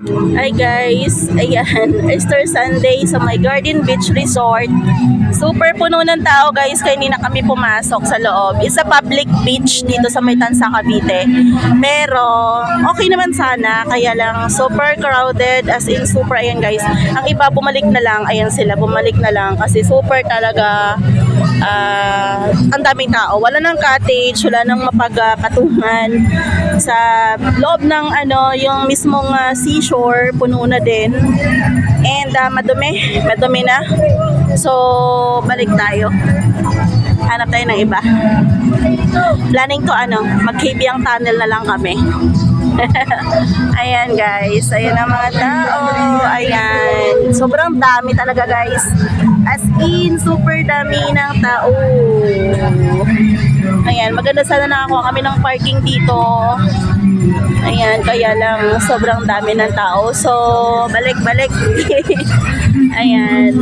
Hi guys, ayan, Easter Sunday sa my Garden Beach Resort. Super puno ng tao guys, kaya hindi na kami pumasok sa loob. It's a public beach dito sa may Tansa, Cavite. Pero, okay naman sana, kaya lang super crowded, as in super, ayan guys. Ang iba bumalik na lang, ayan sila, bumalik na lang kasi super talaga ah ang daming tao. Wala nang cottage, wala nang mapagkatungan. Sa loob ng ano, yung mismong ah, seashore, puno na din. And ah, madumi, madumi na. So, balik tayo. Hanap tayo ng iba. Planning to ano, mag-KBang tunnel na lang kami. Ayan guys, ayan ang mga tao. Ayan. Sobrang dami talaga guys. As in, super dami ng tao. Ayan, maganda sana nakakuha kami ng parking dito. Ayan, kaya lang sobrang dami ng tao. So, balik-balik. Ayan.